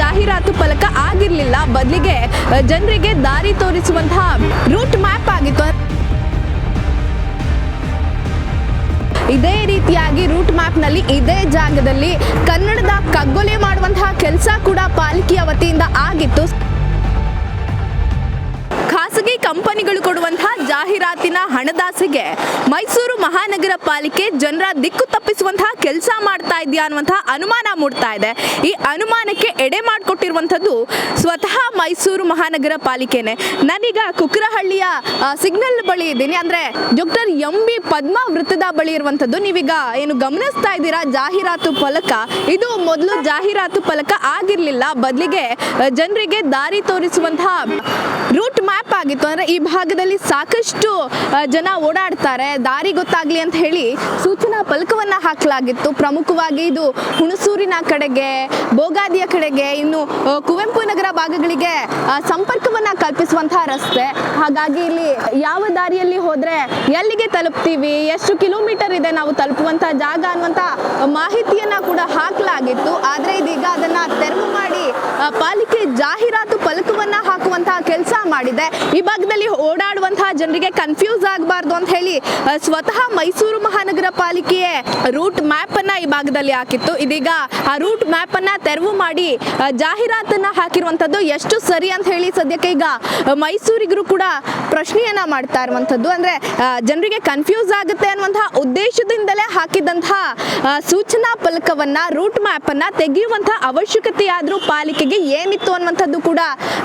ಜಾಹೀರಾತು ಫಲಕ ಆಗಿರಲಿಲ್ಲ. ಬದಲಿಗೆ ಜನರಿಗೆ ದಾರಿ ತೋರಿಸುವಂತಹ ರೂಟ್ ಮ್ಯಾಪ್ ಆಗಿತ್ತು. ಇದೇ ರೀತಿಯಾಗಿ ರೂಟ್ ಮ್ಯಾಪ್ನಲ್ಲಿ ಇದೇ ಜಾಗದಲ್ಲಿ ಕನ್ನಡದ ಕಗ್ಗೊಲೆ ಮಾಡುವಂತಹ ಕೆಲಸ ಕೂಡ ಪಾಲಿಕೆಯ ವತಿಯಿಂದ ಆಗಿತ್ತು. ಜಾಹೀರಾತಿನ ಹಣದಾಸೆಗೆ ಮೈಸೂರು ಮಹಾನಗರ ಪಾಲಿಕೆ ಜನರ ದಿಕ್ಕು ತಪ್ಪಿಸುವಂತಹ ಕೆಲಸ ಮಾಡ್ತಾ ಇದೆಯಾ ಅನ್ನುವಂತಹ ಅನುಮಾನ ಮೂಡ್ತಾ ಇದೆ. ಈ ಅನುಮಾನಕ್ಕೆ ಎಡೆ ಮಾಡಿಕೊಟ್ಟಿರುವಂಥದ್ದು ಸ್ವತಃ ಮೈಸೂರು ಮಹಾನಗರ ಪಾಲಿಕೆನೆ. ನಾನೀಗ ಕುಕ್ರಹಳ್ಳಿಯ ಸಿಗ್ನಲ್ ಬಳಿ ಇದ್ದೀನಿ. ಅಂದ್ರೆ ಡಾಕ್ಟರ್ ಎಂ ಬಿ ಪದ್ಮ ವೃತ್ತದ ಬಳಿ ಇರುವಂಥದ್ದು. ನೀವೀಗ ಏನು ಗಮನಿಸ್ತಾ ಇದ್ದೀರಾ? ಜಾಹೀರಾತು ಫಲಕ. ಇದು ಮೊದಲು ಜಾಹೀರಾತು ಫಲಕ ಆಗಿರಲಿಲ್ಲ. ಬದಲಿಗೆ ಜನರಿಗೆ ದಾರಿ ತೋರಿಸುವಂತಹ ರೂಟ್ ಮ್ಯಾಪ್ ಆಗಿತ್ತು. ಅಂದ್ರೆ ಈ ಭಾಗದಲ್ಲಿ ಸಾಕಷ್ಟು ಜನ ಓಡಾಡ್ತಾರೆ. ದಾರಿ ಗೊತ್ತಾಗ್ಲಿ ಅಂತ ಹೇಳಿ ಸೂಚನಾ ಫಲಕವನ್ನ ಹಾಕಲಾಗಿತ್ತು. ಪ್ರಮುಖವಾಗಿ ಇದು ಹುಣಸೂರಿನ ಕಡೆಗೆ, ಬೋಗಾದಿಯ ಕಡೆಗೆ, ಇನ್ನು ಕುವೆಂಪು ನಗರ ಭಾಗಗಳಿಗೆ ಸಂಪರ್ಕವನ್ನ ಕಲ್ಪಿಸುವಂತಹ ರಸ್ತೆ. ಹಾಗಾಗಿ ಇಲ್ಲಿ ಯಾವ ದಾರಿಯಲ್ಲಿ ಹೋದ್ರೆ ಎಲ್ಲಿಗೆ ತಲುಪ್ತೀವಿ, ಎಷ್ಟು ಕಿಲೋಮೀಟರ್ ಇದೆ ನಾವು ತಲುಪುವಂತ ಜಾಗ ಅನ್ನುವಂತ ಮಾಹಿತಿಯನ್ನ ಕೂಡ ಹಾಕಲಾಗಿತ್ತು. ಆದ್ರೆ ಇದೀಗ ಅದನ್ನ ತೆರವು ಮಾಡಿ ಪಾಲಿಕೆ ಜಾಹೀರಾತು ಫಲಕವನ್ನ ಹಾಕುವಂತಹ ಕೆಲಸ ಮಾಡಿದೆ. ಈ ಭಾಗದಲ್ಲಿ ಓಡಾಡುವಂತಹ ಜನರಿಗೆ ಕನ್ಫ್ಯೂಸ್ ಆಗಬಾರ್ದು ಅಂತ ಹೇಳಿ ಸ್ವತಃ ಮೈಸೂರು ಮಹಾನಗರ ಪಾಲಿಕೆಯೇ ರೂಟ್ ಮ್ಯಾಪ್ ಅನ್ನ ಈ ಭಾಗದಲ್ಲಿ ಹಾಕಿತ್ತು. ಇದೀಗ ಆ ರೂಟ್ ಮ್ಯಾಪ್ ಅನ್ನ ತೆರವು ಮಾಡಿ ಜಾಹೀರಾತನ್ನ ಹಾಕಿರುವಂತದ್ದು ಎಷ್ಟು ಸರಿ ಅಂತ ಹೇಳಿ ಸದ್ಯಕ್ಕೆ ಈಗ ಮೈಸೂರಿಗರು ಕೂಡ ಪ್ರಶ್ನೆಯನ್ನ ಮಾಡ್ತಾ ಇರುವಂತದ್ದು. ಅಂದ್ರೆ ಜನರಿಗೆ ಕನ್ಫ್ಯೂಸ್ ಆಗುತ್ತೆ ಅನ್ನುವಂತಹ ಉದ್ದೇಶದಿಂದಲೇ ಹಾಕಿದಂತಹ ಸೂಚನಾ ಫಲಕವನ್ನ ರೂಟ್ ಮ್ಯಾಪ್ ಅನ್ನ ತೆಗೆಯುವಂತಹ ಅವಶ್ಯಕತೆ ಆದ್ರೂ ಪಾಲಿಕೆಗೆ ಏನಿತ್ತು ಅನ್ನುವಂಥದ್ದು ಕೂಡ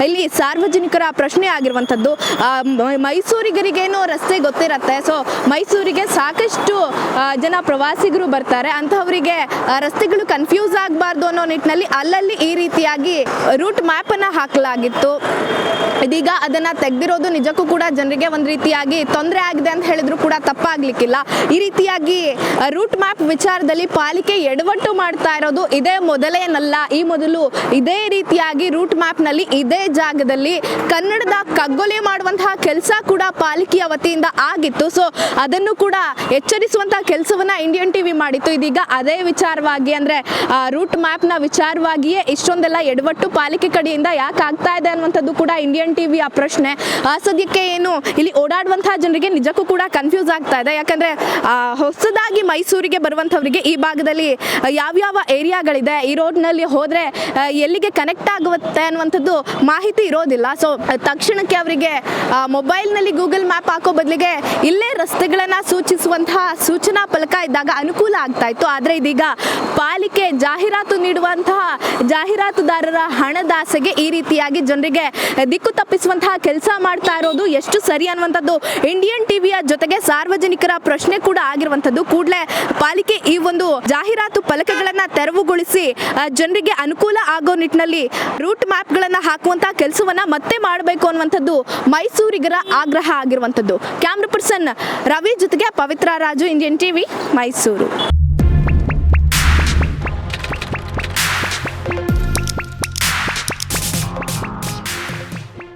ಇಲ್ಲಿ ಸಾರ್ವಜನಿಕರ ಪ್ರಶ್ನೆ ಆಗಿರುವಂಥದ್ದು ಮೈಸೂರಿಗರಿಗೇನು ರಸ್ತೆ ಗೊತ್ತಿರತ್ತೆ. ಸೊ ಮೈಸೂರಿಗೆ ಸಾಕಷ್ಟು ಜನ ಪ್ರವಾಸಿಗರು ಬರ್ತಾರೆ. ಅಂಥವರಿಗೆ ರಸ್ತೆಗಳು ಕನ್ಫ್ಯೂಸ್ ಆಗಬಾರ್ದು ಅನ್ನೋ ನಿಟ್ಟಿನಲ್ಲಿ ಅಲ್ಲಲ್ಲಿ ಈ ರೀತಿಯಾಗಿ ರೂಟ್ ಮ್ಯಾಪ್ ಅನ್ನ ಹಾಕಲಾಗಿತ್ತು. ಇದೀಗ ಅದನ್ನ ತೆಗೆದಿರೋದು ನಿಜಕ್ಕೂ ಕೂಡ ಜನರಿಗೆ ಒಂದು ರೀತಿಯಾಗಿ ತೊಂದರೆ ಆಗಿದೆ ಅಂತ ಹೇಳಿದ್ರು ಕೂಡ ತಪ್ಪಾಗ್ಲಿಕ್ಕಿಲ್ಲ. ಈ ರೀತಿಯಾಗಿ ರೂಟ್ ಮ್ಯಾಪ್ ವಿಚಾರದಲ್ಲಿ ಪಾಲಿಕೆ ಎಡವಟ್ಟು ಮಾಡ್ತಾ ಇರೋದು ಇದೇ ಮೊದಲೇನಲ್ಲ. ಈ ಮೊದಲು ಇದೇ ರೀತಿಯಾಗಿ ರೂಟ್ ಮ್ಯಾಪ್ನಲ್ಲಿ ಇದೇ ಜಾಗದಲ್ಲಿ ಕನ್ನಡದ ಕಗ್ಗೊಲೆ ಮಾಡುವಂತಹ ಕೆಲಸ ಕೂಡ ಪಾಲಿಕೆಯ ವತಿಯಿಂದ ಆಗಿತ್ತು. ಸೊ ಅದನ್ನು ಕೂಡ ಎಚ್ಚರಿಸುವಂತಹ ಕೆಲಸವನ್ನ ಇಂಡಿಯನ್ ಟಿವಿ ಮಾಡಿತ್ತು. ಇದೀಗ ಅದೇ ವಿಚಾರವಾಗಿ ಅಂದ್ರೆ ರೂಟ್ ಮ್ಯಾಪ್ನ ವಿಚಾರವಾಗಿಯೇ ಇಷ್ಟೊಂದೆಲ್ಲ ಎಡವಟ್ಟು ಪಾಲಿಕೆ ಕಡೆಯಿಂದ ಯಾಕೆ ಆಗ್ತಾ ಇದೆ ಅನ್ನುವಂಥದ್ದು ಕೂಡ ಇಂಡಿಯನ್ ಟಿವಿ ಆ ಪ್ರಶ್ನೆ. ಸದ್ಯಕ್ಕೆ ಏನು, ಇಲ್ಲಿ ಓಡಾಡುವಂತಹ ಜನರಿಗೆ ನಿಜಕ್ಕೂ ಕೂಡ ಕನ್ಫ್ಯೂಸ್ ಆಗ್ತಾ ಇದೆ. ಯಾಕಂದ್ರೆ ಹೊಸದಾಗಿ ಮೈಸೂರಿಗೆ ಬರುವಂತವರಿಗೆ ಈ ಭಾಗದಲ್ಲಿ ಯಾವ ಯಾವ್ಯಾವ ಏರಿಯಾಗಳಿದೆ ಈ ರೋಡ್ನಲ್ಲಿ ಹೋದ್ರೆ ಎಲ್ಲಿಗೆ ಕನೆಕ್ಟ್ ಆಗುತ್ತೆ ಅನ್ನುವಂಥದ್ದು ಮಾಹಿತಿ ಇರೋದಿಲ್ಲ. ಸೊ ತಕ್ಷಣಕ್ಕೆ ಅವರಿಗೆ ಮೊಬೈಲ್ನಲ್ಲಿ ಗೂಗಲ್ ಮ್ಯಾಪ್ ಹಾಕೋ ಬದಲಿಗೆ ಇಲ್ಲೇ ರಸ್ತೆಗಳನ್ನು ಸೂಚಿಸುವಂತಹ ಸೂಚನಾ ಫಲಕ ಇದ್ದಾಗ ಅನುಕೂಲ ಆಗ್ತಾ ಇತ್ತು. ಆದರೆ ಇದೀಗ ಪಾಲಿಕೆ ಜಾಹೀರಾತು ನೀಡುವಂತಹ ಜಾಹೀರಾತುದಾರರ ಹಣದಾಸೆಗೆ ಈ ರೀತಿಯಾಗಿ ಜನರಿಗೆ ದಿಕ್ಕು ತಪ್ಪಿಸುವಂತಹ ಕೆಲಸ ಮಾಡ್ತಾ ಇರೋದು ಎಷ್ಟು ಸರಿ ಅನ್ನುವಂಥದ್ದು ಇಂಡಿಯನ್ ಟಿವಿಯ ಜೊತೆಗೆ ಸಾರ್ವಜನಿಕರ ಪ್ರಶ್ನೆ ಕೂಡ ಆಗಿರುವಂಥದ್ದು. ಕೂಡಲೇ ಪಾಲಿಕೆ ಈ ಒಂದು ಜಾಹೀರಾತು ಫಲಕಗಳನ್ನು ತೆರವುಗೊಳಿಸಿ ಜನರಿಗೆ ಅನುಕೂಲ ಆಗೋ ನಿಟ್ಟಿನಲ್ಲಿ ರೂಟ್ ಮ್ಯಾಪ್ಗಳನ್ನು ಹಾಕುವಂತಹ ಕೆಲಸವನ್ನ ಮತ್ತೆ ಮಾಡಬೇಕು ಅನ್ನುವಂಥದ್ದು ಮೈಸೂರಿಗರ ಆಗ್ರಹ ಆಗಿರುವಂಥದ್ದು. ಕ್ಯಾಮ್ರಾ ಪರ್ಸನ್ ರವಿ ಜೊತೆಗೆ ಪವಿತ್ರ ರಾಜು, ಇಂಡಿಯನ್ ಟಿವಿ ಮೈಸೂರು.